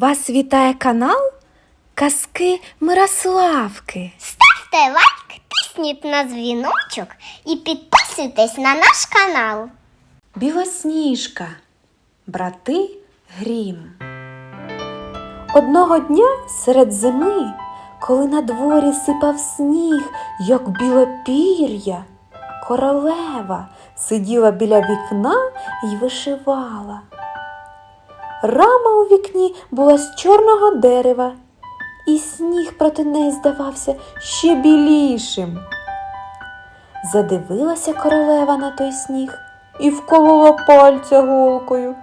Вас вітає канал Казки Мирославки. Ставте лайк, тисніть на дзвіночок і підписуйтесь на наш канал. Білосніжка. Брати Грім. Одного дня серед зими, коли на дворі сипав сніг, як біле пір'я, королева сиділа біля вікна і вишивала. Рама у вікні була з чорного дерева, і сніг проти неї здавався ще білішим. Задивилася королева на той сніг і вколола пальця голкою.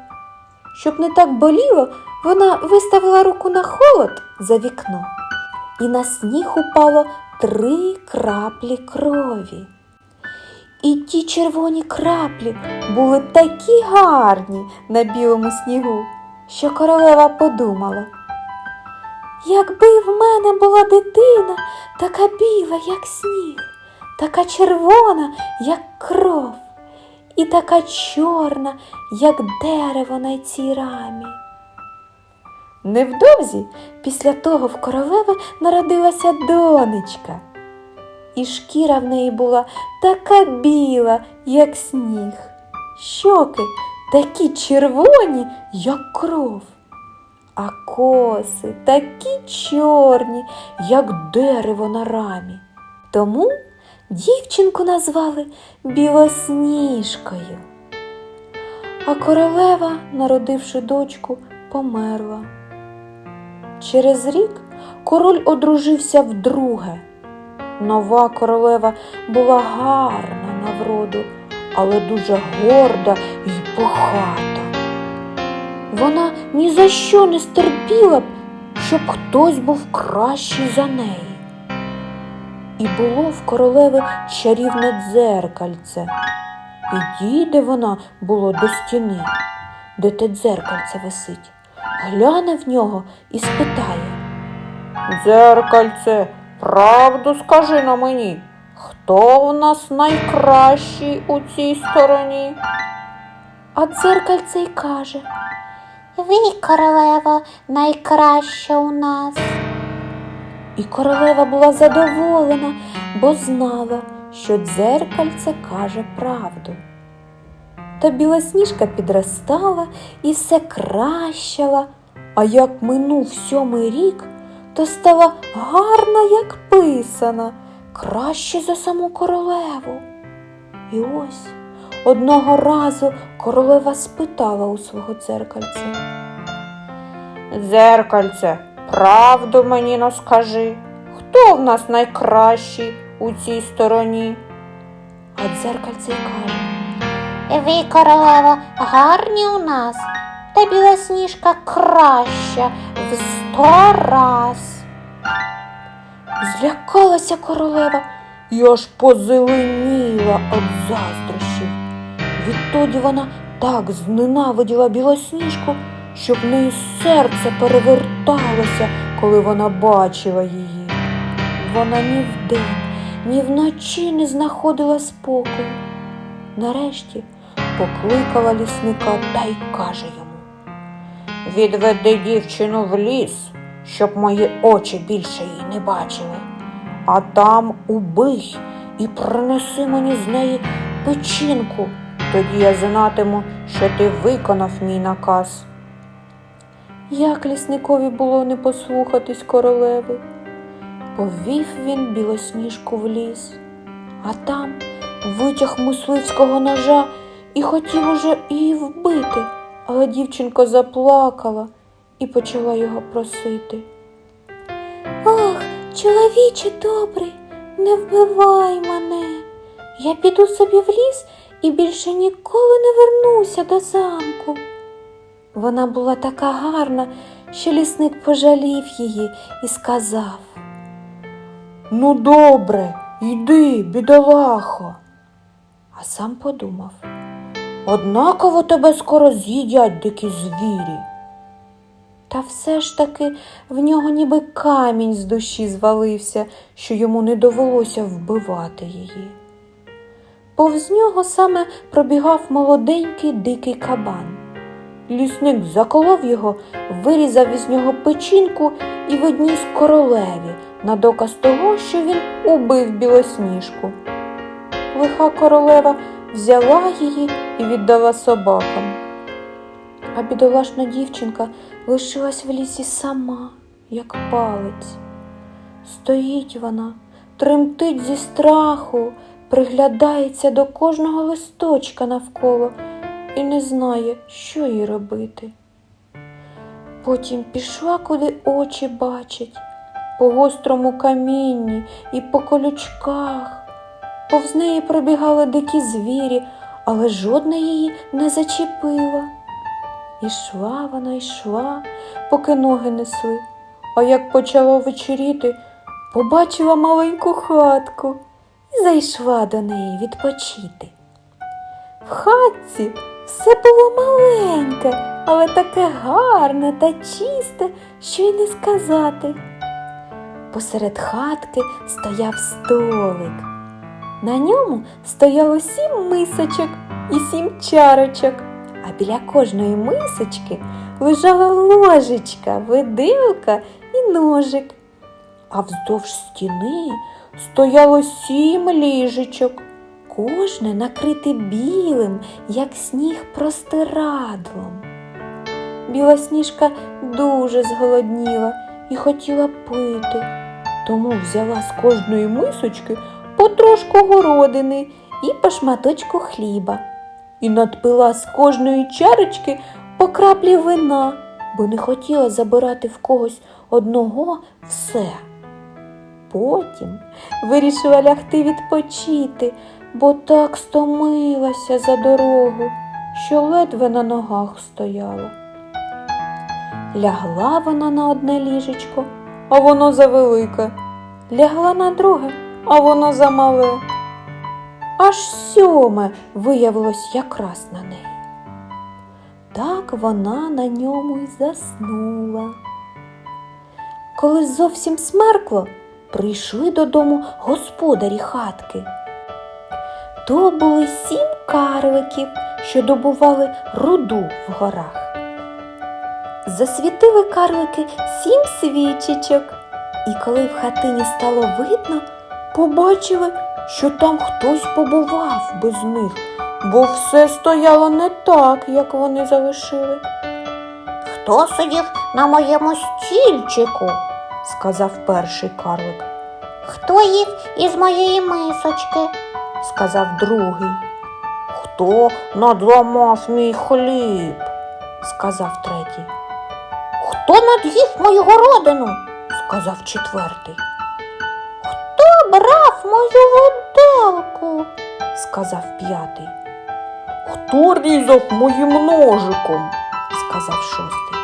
Щоб не так боліло, вона виставила руку на холод за вікно, і на сніг упало три краплі крові. І ті червоні краплі були такі гарні на білому снігу, що королева подумала. Якби в мене була дитина, така біла, як сніг, така червона, як кров, і така чорна, як дерево на цій рамі. Невдовзі після того в королеви народилася донечка, і шкіра в неї була така біла, як сніг, щоки такі червоні, як кров, а коси такі чорні, як дерево на рамі. Тому дівчинку назвали Білосніжкою. А королева, народивши дочку, померла. Через рік король одружився вдруге. Нова королева була гарна на вроду, але дуже горда і похата. Вона ні за що не стерпіла б, щоб хтось був кращий за неї. І було в королеви чарівне дзеркальце. Підійде вона було до стіни, де те дзеркальце висить, гляне в нього і спитає. Дзеркальце, правду скажи на мені, хто в нас найкращий у цій стороні? А дзеркальце й каже. Ви, королева, найкраща у нас. І королева була задоволена, бо знала, що дзеркальце каже правду. Та білосніжка підростала і все кращала, а як минув сьомий рік, то стала гарна, як писана, краще за саму королеву. І ось одного разу королева спитала у свого дзеркальця. Дзеркальце, правду мені но скажи, хто в нас найкращий у цій стороні? А дзеркальце й каже. Ви, королева, гарні у нас, та білосніжка краща в сто раз. Злякалася королева і аж позеленіла від заздрощів. Відтоді вона так зненавиділа білосніжку, що в неї серце переверталося, коли вона бачила її. Вона ні вдень, ні вночі не знаходила спокою. Нарешті покликала лісника та й каже йому Відведи дівчину в ліс, щоб мої очі більше її не бачили, а там убий і принеси мені з неї печінку, тоді я знатиму, що ти виконав мій наказ. Як лісникові було не послухатись королеви? Повів він білосніжку в ліс, а там витяг мисливського ножа і хотів уже її вбити, але дівчинка заплакала і почала його просити. Ох, чоловіче добрий, не вбивай мене. Я піду собі в ліс і більше ніколи не вернуся до замку. Вона була така гарна, що лісник пожалів її і сказав Ну, добре, йди, бідолахо. А сам подумав однаково тебе скоро з'їдять дикі звірі. Та все ж таки в нього ніби камінь з душі звалився, що йому не довелося вбивати її. Повз нього саме пробігав молоденький дикий кабан. Лісник заколов його, вирізав із нього печінку і відніс королеві на доказ того, що він убив білосніжку. Лиха королева взяла її і віддала собакам. А бідолашна дівчинка лишилась в лісі сама, як палець. Стоїть вона, тремтить зі страху, приглядається до кожного листочка навколо і не знає, що їй робити. Потім пішла, куди очі бачать, по гострому камінні і по колючках. Повз неї пробігали дикі звірі, але жодна її не зачепила. Ішла вона, йшла, поки ноги несли, а як почало вечеріти, побачила маленьку хатку і зайшла до неї відпочити. В хатці все було маленьке, але таке гарне та чисте, що й не сказати. Посеред хатки стояв столик. На ньому стояло сім мисочок і сім чарочок, а біля кожної мисочки лежала ложечка, виделка і ножик. А вздовж стіни стояло сім ліжечок, кожне накрите білим, як сніг простирадлом. Білосніжка дуже зголодніла і хотіла пити, тому взяла з кожної мисочки потрошку городини і по шматочку хліба, і надпила з кожної чарочки по краплі вина, бо не хотіла забирати в когось одного все. Потім вирішила лягти відпочити, бо так стомилася за дорогу, що ледве на ногах стояла. Лягла вона на одне ліжечко, а воно завелике. Лягла на друге, а воно замале. Аж сьоме виявилось якраз на неї. Так вона на ньому й заснула. Коли зовсім смеркло, прийшли додому господарі хатки. То були сім карликів, що добували руду в горах. Засвітили карлики сім свічечок, і коли в хатині стало видно, побачили, що там хтось побував без них, бо все стояло не так, як вони залишили. Хто сидів на моєму стільчику? сказав перший карлик, Хто їв із моєї мисочки? сказав другий. Хто надламав мій хліб? сказав третій. Хто над'їв мою городину? сказав четвертий, Брав мою виделку? сказав п'ятий. Хто різав моїм ножиком? сказав шостий,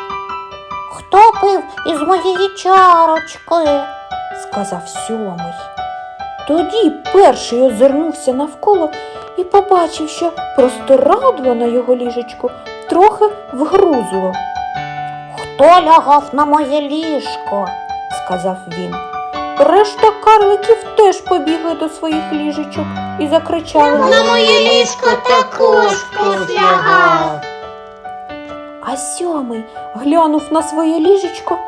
Хто пив із моєї чарочки? сказав сьомий. Тоді перший озирнувся навколо і побачив, що простирадло на його ліжечку трохи вгрузло, Хто лягав на моє ліжко? сказав він. Решта карликів теж побігли до своїх ліжечок і закричали. моє ліжко також хтось лягав. А сьомий глянув на своє ліжечко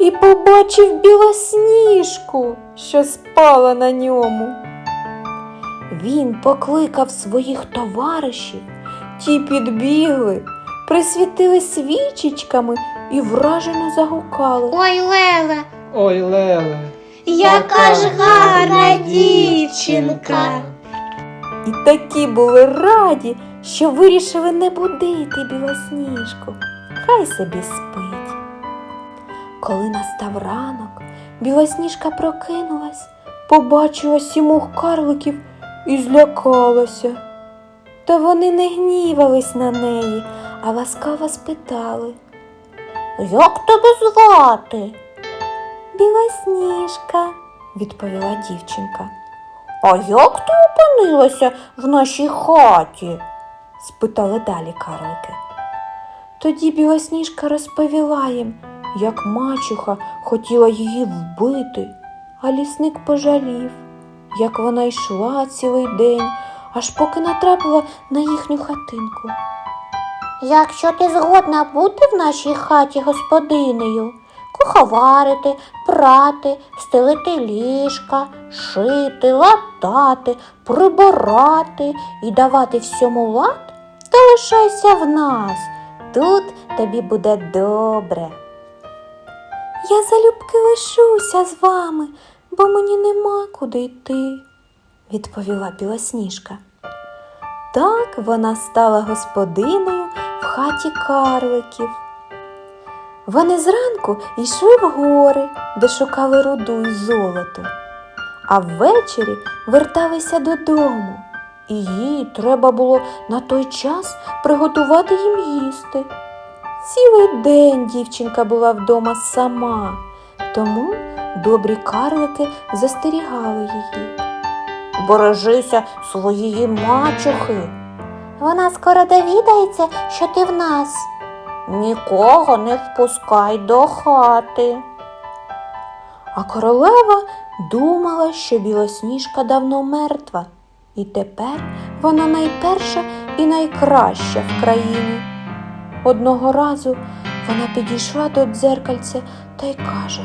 і побачив білосніжку, що спала на ньому. Він покликав своїх товаришів, ті підбігли, присвітили свічечками і вражено загукали. Ой, Леле, Ой, Леле, яка ж гарна дівчинка. І такі були раді, що вирішили не будити білосніжку. Хай собі спить. Коли настав ранок, білосніжка прокинулась, побачила сімох карликів і злякалася. Та вони не гнівались на неї, а ласкаво спитали. Як тебе звати? Білосніжка, відповіла дівчинка. А як ти опинилася в нашій хаті? спитали далі карлики. Тоді білосніжка розповіла їм, як мачуха хотіла її вбити, а лісник пожалів, як вона йшла цілий день, аж поки натрапила на їхню хатинку. Якщо ти згодна бути в нашій хаті господинею, куховарити, прати, стелити ліжка, шити, латати, прибирати і давати всьому лад, то лишайся в нас. Тут тобі буде добре. Я залюбки лишуся з вами, бо мені нема куди йти, відповіла Білосніжка. Так вона стала господиною в хаті карликів. Вони зранку йшли в гори, де шукали руду й золото, а ввечері верталися додому, і їй треба було на той час приготувати їм їсти. Цілий день дівчинка була вдома сама, тому добрі карлики застерігали її. Бережися своєї мачухи. Вона скоро довідається, що ти в нас. Нікого не впускай до хати. А королева думала, що білосніжка давно мертва, і тепер вона найперша і найкраща в країні. Одного разу вона підійшла до дзеркальця та й каже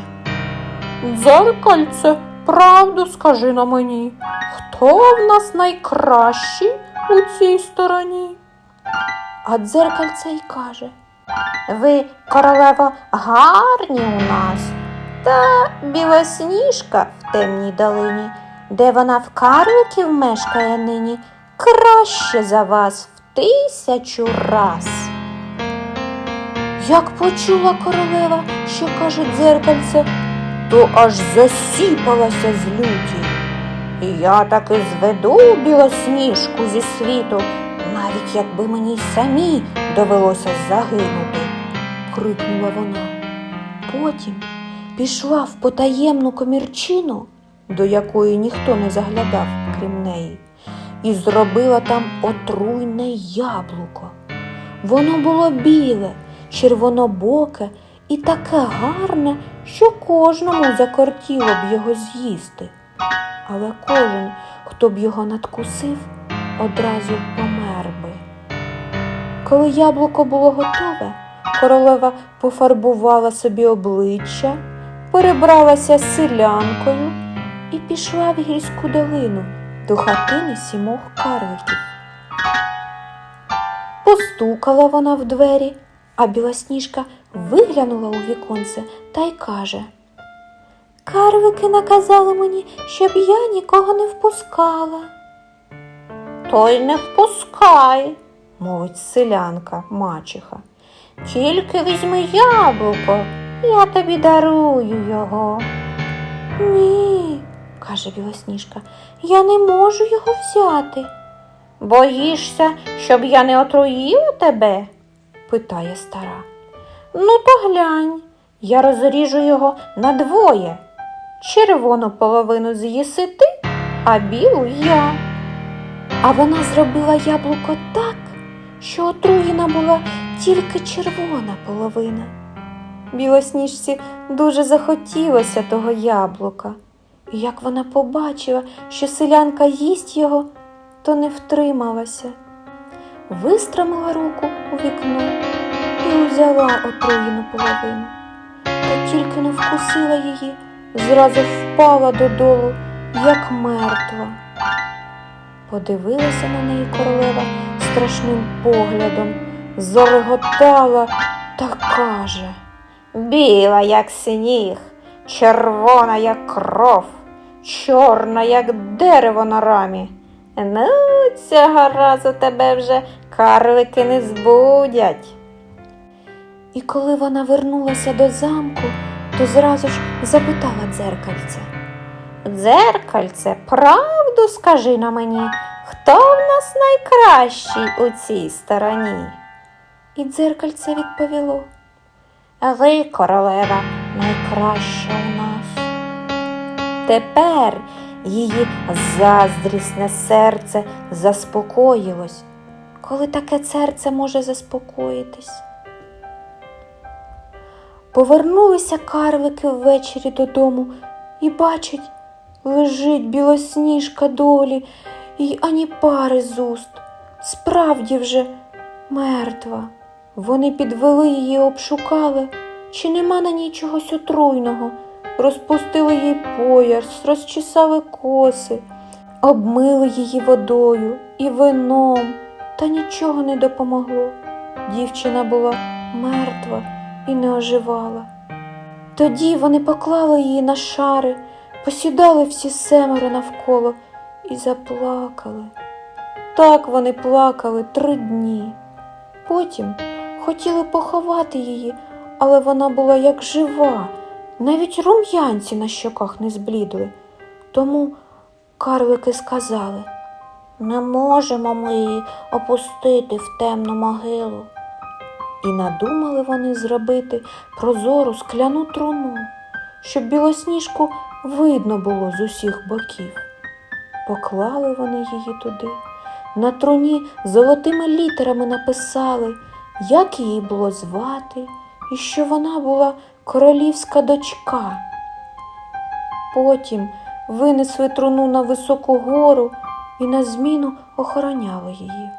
Дзеркальце, правду скажи на мені, хто в нас найкращий у цій стороні? А дзеркальце й каже Ви, королево, гарні у нас, та білосніжка в темній долині, де вона в карликів мешкає нині, краще за вас в тисячу раз. Як почула королева, що каже дзеркальце, то аж засіпалася з люті. І я таки зведу білосніжку зі світу, навіть якби мені й самі довелося загинути, крикнула вона. Потім пішла в потаємну комірчину, до якої ніхто не заглядав, крім неї, і зробила там отруйне яблуко. Воно було біле, червонобоке і таке гарне, що кожному закортіло б його з'їсти. Але кожен, хто б його надкусив, одразу помер. Коли яблуко було готове, королева пофарбувала собі обличчя, перебралася селянкою і пішла в гірську долину до хатини сімох карликів. Постукала вона в двері, а білосніжка виглянула у віконце та й каже Карлики наказали мені, щоб я нікого не впускала. То й не впускай, мовить селянка мачеха. Тільки візьми яблуко, я тобі дарую його. Ні, каже білосніжка, я не можу його взяти. Боїшся, щоб я не отруїла тебе? питає стара. Ну, то глянь, я розріжу його на двоє. Червону половину з'їси ти, а білу я. А вона зробила яблуко так, що отруєна була тільки червона половина. Білосніжці дуже захотілося того яблука. І як вона побачила, що селянка їсть його, то не втрималася. Вистромила руку у вікно і узяла отруєну половину. Та тільки не вкусила її, зразу впала додолу, як мертва. Подивилася на неї королева страшним поглядом, зареготала та каже Біла, як сніг, червона, як кров, чорна, як дерево на рамі. Ну, цього разу тебе вже карлики не збудять. І коли вона вернулася до замку, то зразу ж запитала дзеркальце. Дзеркальце, правду скажи на мені, хто в нас найкращий у цій стороні? І дзеркальце відповіло. Ви, королева, найкраща у нас. Тепер її заздрісне серце заспокоїлось. Коли таке серце може заспокоїтись? Повернулися карлики ввечері додому і бачать, лежить білосніжка долі, і ані пари з уст. Справді вже мертва. Вони підвели її, обшукали, чи нема на ній чогось отруйного, розпустили їй пояс, розчесали коси, обмили її водою і вином, та нічого не допомогло. Дівчина була мертва і не оживала. Тоді вони поклали її на шари, посідали всі семеро навколо і заплакали. Так вони плакали три дні. Потім хотіли поховати її, але вона була як жива, навіть рум'янці на щоках не зблідли. Тому карлики сказали не можемо ми її опустити в темну могилу. І надумали вони зробити прозору скляну труну, щоб білосніжку видно було з усіх боків. Поклали вони її туди. На труні золотими літерами написали, як її було звати, і що вона була королівська дочка. Потім винесли труну на високу гору і на зміну охороняли її.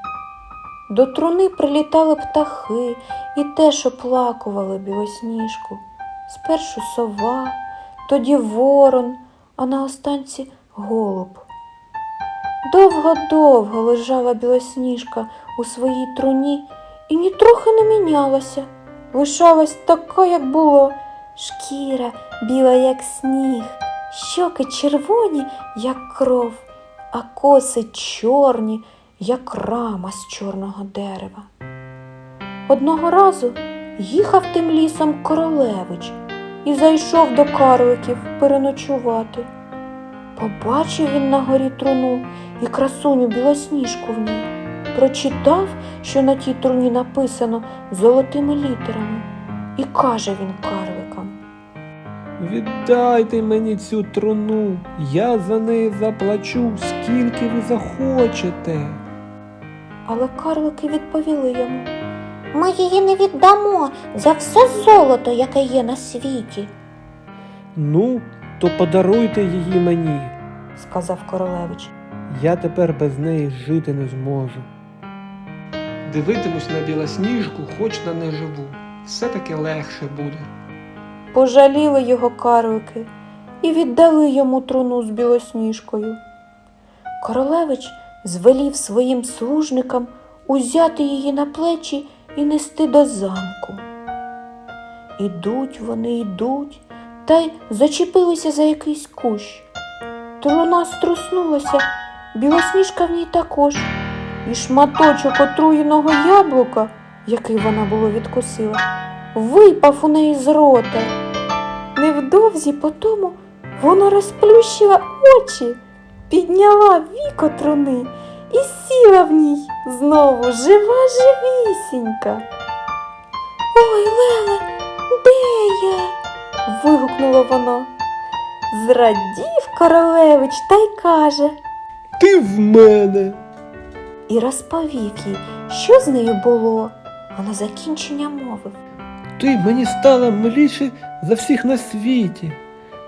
До труни прилітали птахи і теж оплакували білосніжку. Спершу сова, тоді ворон, а на останці голуб. Довго-довго лежала білосніжка у своїй труні і нітрохи не мінялася. Лишалась така, як було, шкіра біла, як сніг, щоки червоні, як кров, а коси чорні, як рама з чорного дерева. Одного разу їхав тим лісом королевич і зайшов до карликів переночувати. Побачив він на горі труну і красуню білосніжку в ній. Прочитав, що на тій труні написано золотими літерами, і каже він карликам. Віддайте мені цю труну, я за неї заплачу, скільки ви захочете. Але карлики відповіли йому. Ми її не віддамо за все золото, яке є на світі, Ну, то подаруйте її мені. сказав королевич. Я тепер без неї жити не зможу. Дивитимусь на білосніжку, хоч на не живу. Все таки легше буде. Пожаліли його карлики і віддали йому труну з білосніжкою. Королевич звелів своїм служникам узяти її на плечі і нести до замку. Ідуть вони, йдуть, та й зачепилися за якийсь кущ. Труна струснулася, білосніжка в ній також, і шматочок отруєного яблука, який вона було відкусила, випав у неї з рота. Невдовзі потому вона розплющила очі, підняла віко труни і сіла в ній знову жива живісінька. Ой, Леле, де я? Вигукнула вона. Зрадів королевич та й каже Ти в мене. і розповів їй, що з нею було, а на закінчення мовив. Ти мені стала миліше за всіх на світі.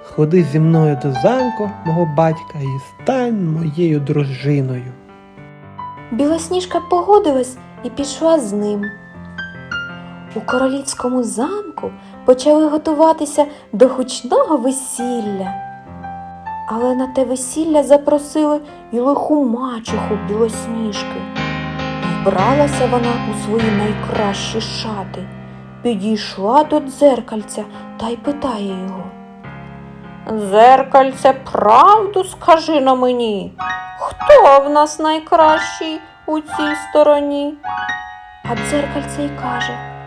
Ходи зі мною до замку мого батька і стань моєю дружиною. Білосніжка погодилась і пішла з ним. У королівському замку почали готуватися до гучного весілля. Але на те весілля запросили і лиху мачуху білосніжки. Вбралася вона у свої найкращі шати, підійшла до дзеркальця та й питає його. Дзеркальце, правду скажи на мені, хто в нас найкращий у цій стороні? А дзеркальце й каже.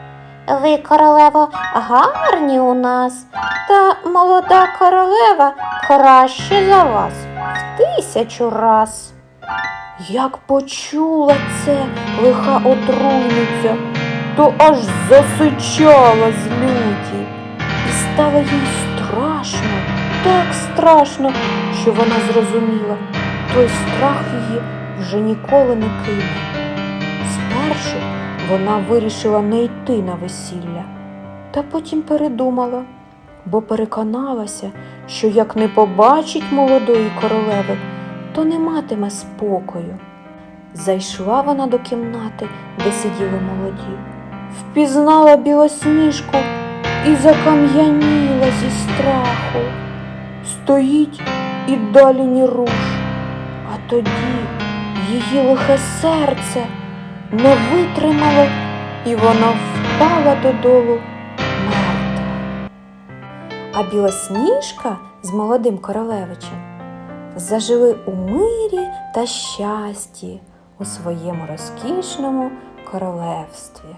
Ви, королево, гарні у нас, та молода королева краще за вас в тисячу раз. Як почула це лиха отруйниця, то аж засичала з люті, і стало їй страшно, так страшно, що вона зрозуміла, той страх її вже ніколи не кине. Спершу вона вирішила не йти на весілля, та потім передумала, бо переконалася, що як не побачить молодої королеви, то не матиме спокою. Зайшла вона до кімнати, де сиділи молоді, впізнала білосніжку і закам'яніла зі страху. Стоїть і далі ні руш, а тоді її лихе серце не витримало, і вона впала додолу мертва. А білосніжка з молодим королевичем зажили у мирі та щасті у своєму розкішному королевстві.